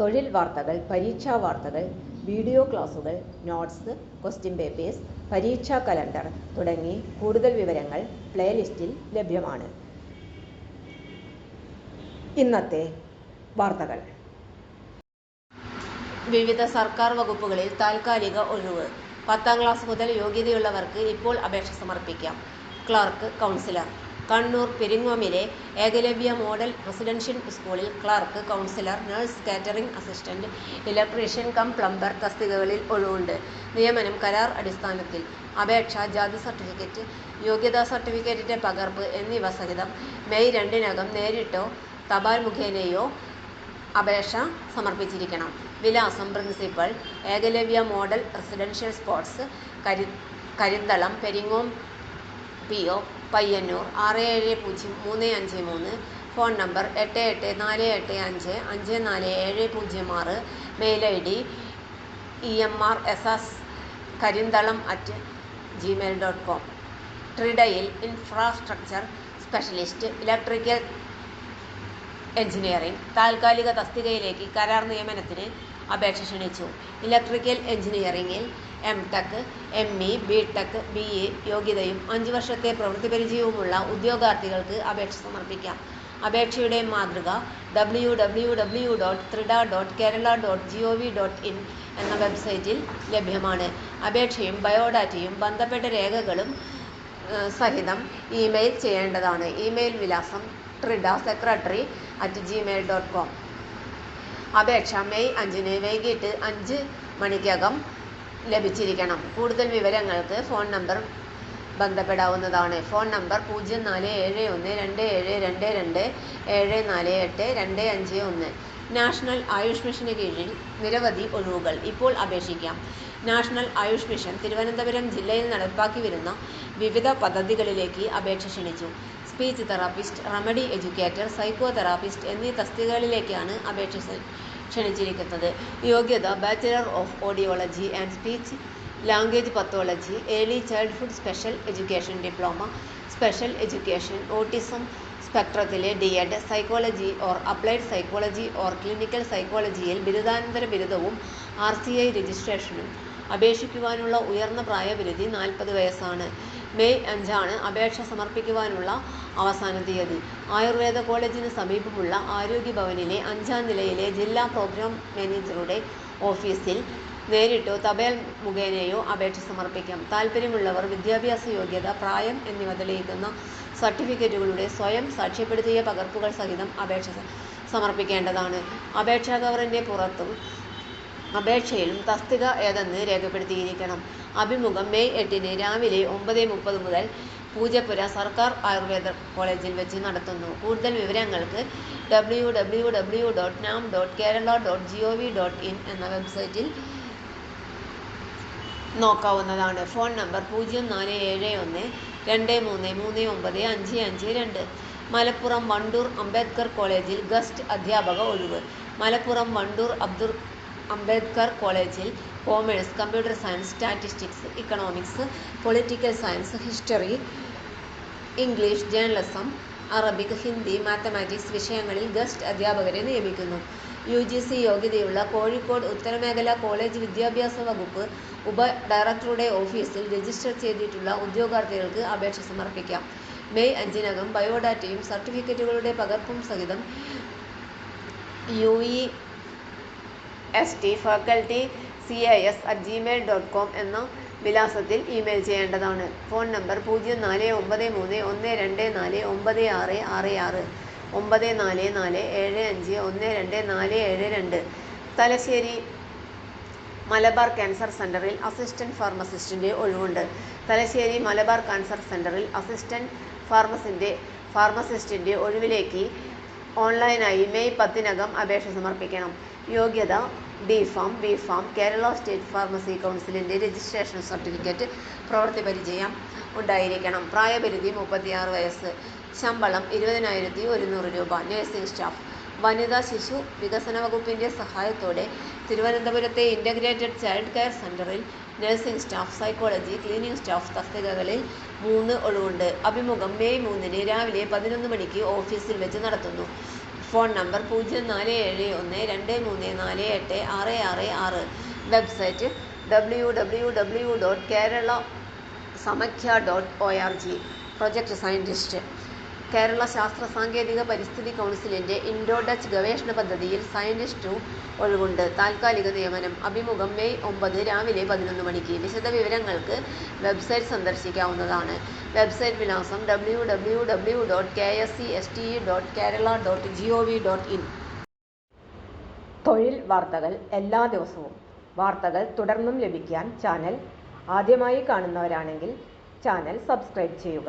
തൊഴിൽ വാർത്തകൾ പരീക്ഷാ വാർത്തകൾ വീഡിയോ ക്ലാസുകൾ നോട്ട്സ് ക്വസ്റ്റ്യൻ പേപ്പേഴ്സ് പരീക്ഷാ കലണ്ടർ തുടങ്ങി കൂടുതൽ വിവരങ്ങൾ പ്ലേലിസ്റ്റിൽ ലഭ്യമാണ്. ഇന്നത്തെ വാർത്തകൾ. വിവിധ സർക്കാർ വകുപ്പുകളിൽ താൽക്കാലിക ഒഴിവ്. പത്താം ക്ലാസ് മുതൽ യോഗ്യതയുള്ളവർക്ക് ഇപ്പോൾ അപേക്ഷ സമർപ്പിക്കാം. Clerk counsellor. കണ്ണൂർ പെരിങ്ങോമിലെ ഏകലവ്യ മോഡൽ റെസിഡൻഷ്യൽ സ്കൂളിൽ clerk, counsellor nurse catering assistant electrician cum plumber തസ്തികകളിൽ ഒഴിവുണ്ട്. നിയമനം കരാർ അടിസ്ഥാനത്തിൽ അപേക്ഷ ജാതി സർട്ടിഫിക്കറ്റ് യോഗ്യതാ സർട്ടിഫിക്കറ്റിന്റെ പകർപ്പ് എന്നിവ സഹിതം മെയ് രണ്ടിനകം നേരിട്ടോ തപാൽ മുഖേനയോ അപേക്ഷ സമർപ്പിച്ചിരിക്കണം. വിലാസം principal Ekalavya model residential sports കരി കരിന്തളം പെരിങ്ങോം പി ഒ പയ്യന്നൂർ ആറ് ഏഴ് പൂജ്യം മൂന്ന് അഞ്ച് മൂന്ന്. ഫോൺ നമ്പർ എട്ട് എട്ട് നാല് എട്ട് അഞ്ച് അഞ്ച് നാല് ഏഴ് പൂജ്യം ആറ്. Mail I D E M R S S Karinthalam at gmail dot com ട്രിഡയിൽ infrastructure specialist electrical engineering താൽക്കാലിക തസ്തികയിലേക്ക് കരാർ നിയമനത്തിന് അപേക്ഷ ക്ഷണിച്ചു. ഇലക്ട്രിക്കൽ എഞ്ചിനീയറിംഗിൽ M tech M E B tech B A യോഗ്യതയും അഞ്ച് വർഷത്തെ പ്രവൃത്തി പരിചയവുമുള്ള ഉദ്യോഗാർത്ഥികൾക്ക് അപേക്ഷ സമർപ്പിക്കാം. അപേക്ഷയുടെ മാതൃക W W W dot Trida dot Kerala dot G O V dot in എന്ന വെബ്സൈറ്റിൽ ലഭ്യമാണ്. അപേക്ഷയും ബയോഡാറ്റയും ബന്ധപ്പെട്ട രേഖകളും സഹിതം ഇമെയിൽ ചെയ്യേണ്ടതാണ്. ഇമെയിൽ വിലാസം Trida secretary at gmail dot com അപേക്ഷ മെയ് അഞ്ചിന് വൈകിട്ട് അഞ്ച് മണിക്കകം ലഭിച്ചിരിക്കണം. കൂടുതൽ വിവരങ്ങൾക്ക് ഫോൺ നമ്പർ ബന്ധപ്പെടാവുന്നതാണ്. ഫോൺ നമ്പർ പൂജ്യം നാല് ഏഴ് ഒന്ന് രണ്ട് ഏഴ് രണ്ട് രണ്ട് ഏഴ് നാല് എട്ട് രണ്ട് അഞ്ച് ഒന്ന്. നാഷണൽ ആയുഷ് മിഷന് കീഴിൽ നിരവധി ഒഴിവുകൾ. ഇപ്പോൾ അപേക്ഷിക്കാം. നാഷണൽ ആയുഷ് മിഷൻ തിരുവനന്തപുരം ജില്ലയിൽ നടപ്പാക്കി വരുന്ന വിവിധ പദ്ധതികളിലേക്ക് അപേക്ഷ ക്ഷണിച്ചു. Speech therapist remedy educator psycho therapist എന്നീ തസ്തികകളിലേക്കാണ് അപേക്ഷ ക്ഷണിച്ചിരിക്കുന്നത്. യോഗ്യത bachelor of audiology and speech language pathology early childhood special education diploma special education autism സ്പെക്ട്രത്തിലെ D Ed psychology or applied psychology or clinical സൈക്കോളജിയിൽ ബിരുദാനന്തര ബിരുദവും ആർ സി ഐ രജിസ്ട്രേഷനും അപേക്ഷിക്കുവാനുള്ള ഉയർന്ന പ്രായപരിധി നാൽപ്പത് വയസ്സാണ്. മെയ് അഞ്ചാണ് അപേക്ഷ സമർപ്പിക്കുവാനുള്ള അവസാന തീയതി. ആയുർവേദ കോളേജിന് സമീപമുള്ള ആരോഗ്യ ഭവനിലെ അഞ്ചാം നിലയിലെ ജില്ലാ പ്രോഗ്രാം മാനേജറുടെ ഓഫീസിൽ നേരിട്ടോ തപാൽ മുഖേനയോ അപേക്ഷ സമർപ്പിക്കാം. താൽപ്പര്യമുള്ളവർ വിദ്യാഭ്യാസ യോഗ്യത പ്രായം എന്നിവ തെളിയിക്കുന്ന സർട്ടിഫിക്കറ്റുകളുടെ സ്വയം സാക്ഷ്യപ്പെടുത്തിയ പകർപ്പുകൾ സഹിതം അപേക്ഷ സമർപ്പിക്കേണ്ടതാണ്. അപേക്ഷാ കവറിന്റെ പുറത്തും അപേക്ഷയിലും തസ്തിക ഏതെന്ന് രേഖപ്പെടുത്തിയിരിക്കണം. അഭിമുഖം മെയ് എട്ടിന് രാവിലെ ഒമ്പത് മുപ്പത് മുതൽ പൂജപ്പുര സർക്കാർ ആയുർവേദ കോളേജിൽ വെച്ച് നടത്തുന്നു. കൂടുതൽ വിവരങ്ങൾക്ക് W W W dot nam dot Kerala dot G O V dot in എന്ന വെബ്സൈറ്റിൽ നോക്കാവുന്നതാണ്. ഫോൺ നമ്പർ പൂജ്യം നാല് ഏഴ് ഒന്ന് രണ്ട് മൂന്ന് മൂന്ന് ഒമ്പത് അഞ്ച് അഞ്ച് രണ്ട്. മലപ്പുറം വണ്ടൂർ അംബേദ്കർ കോളേജിൽ ഗസ്റ്റ് അധ്യാപക ഒഴിവ്. മലപ്പുറം വണ്ടൂർ അബ്ദുർ അംബേദ്കർ കോളേജിൽ commerce computer science statistics economics political science history English journalism Arabic Hindi mathematics വിഷയങ്ങളിൽ ഗസ്റ്റ് അധ്യാപകരെ നിയമിക്കുന്നു. യു ജി സി യോഗ്യതയുള്ള കോഴിക്കോട് ഉത്തരമേഖല കോളേജ് വിദ്യാഭ്യാസ വകുപ്പ് ഉപ ഡയറക്ടറുടെ ഓഫീസിൽ രജിസ്റ്റർ ചെയ്തിട്ടുള്ള ഉദ്യോഗാർത്ഥികൾക്ക് അപേക്ഷ സമർപ്പിക്കാം. മെയ് അഞ്ചിനകം ബയോഡാറ്റയും സർട്ടിഫിക്കറ്റുകളുടെ പകർപ്പും സഹിതം U E S T faculty C I S at gmail dot com എന്ന വിലാസത്തിൽ ഇമെയിൽ ചെയ്യേണ്ടതാണ്. ഫോൺ നമ്പർ പൂജ്യം നാല് ഒമ്പത് മൂന്ന് ഒന്ന് രണ്ട് നാല് ഒമ്പത് ആറ് ആറ് ആറ്. ഒമ്പത് നാല് നാല് ഏഴ് അഞ്ച് ഒന്ന് രണ്ട് നാല് ഏഴ് രണ്ട്. തലശ്ശേരി മലബാർ ക്യാൻസർ സെന്ററിൽ അസിസ്റ്റന്റ് ഫാർമസിസ്റ്റിന്റെ ഒഴിവുണ്ട്. തലശ്ശേരി മലബാർ ക്യാൻസർ സെന്ററിൽ അസിസ്റ്റന്റ് ഫാർമസിന്റെ ഫാർമസിസ്റ്റിന്റെ ഒഴിവിലേക്ക് ഓൺലൈനായി മെയ് പത്തിനകം അപേക്ഷ സമർപ്പിക്കണം. യോഗ്യത D pharm B pharm Kerala state pharmacy കൗൺസിലിന്റെ രജിസ്ട്രേഷൻ സർട്ടിഫിക്കറ്റ് പ്രവൃത്തി പരിചയം ഉണ്ടായിരിക്കണം. പ്രായപരിധി മുപ്പത്തിയാറ് വയസ്സ്. ശമ്പളം ഇരുപതിനായിരത്തി ഒരുന്നൂറ് രൂപ. നഴ്സിംഗ് സ്റ്റാഫ് വനിതാ ശിശു വികസന വകുപ്പിന്റെ സഹായത്തോടെ തിരുവനന്തപുരത്തെ ഇന്റഗ്രേറ്റഡ് ചൈൽഡ് കെയർ സെന്ററിൽ nursing staff psychology cleaning staff തസ്തികകളിൽ മൂന്ന് ഒഴിവുണ്ട്. അഭിമുഖം മെയ് മൂന്നിന് രാവിലെ പതിനൊന്ന് മണിക്ക് ഓഫീസിൽ വെച്ച് നടത്തുന്നു. ഫോൺ നമ്പർ പൂജ്യം നാല് ഏഴ് ഒന്ന് രണ്ട് മൂന്ന് നാല് എട്ട് ആറ് ആറ് ആറ്. Website W W W dot Kerala Samakhya dot O R G project scientist Kerala ശാസ്ത്ര സാങ്കേതിക പരിസ്ഥിതി കൗൺസിലിന്റെ ഇൻഡോ ഡച്ച് ഗവേഷണ പദ്ധതിയിൽ സയന്റിസ്റ്റു ഒഴിവുണ്ട് താൽക്കാലിക നിയമനം. അഭിമുഖം മെയ് ഒമ്പത് രാവിലെ പതിനൊന്ന് മണിക്ക്. വിശദവിവരങ്ങൾക്ക് വെബ്സൈറ്റ് സന്ദർശിക്കാവുന്നതാണ്. വെബ്സൈറ്റ് വിലാസം W W W dot K S C S T E dot Kerala dot G O V dot in തൊഴിൽ വാർത്തകൾ എല്ലാ ദിവസവും. വാർത്തകൾ തുടർന്നും ലഭിക്കാൻ ചാനൽ ആദ്യമായി കാണുന്നവരാണെങ്കിൽ ചാനൽ സബ്സ്ക്രൈബ് ചെയ്യുക.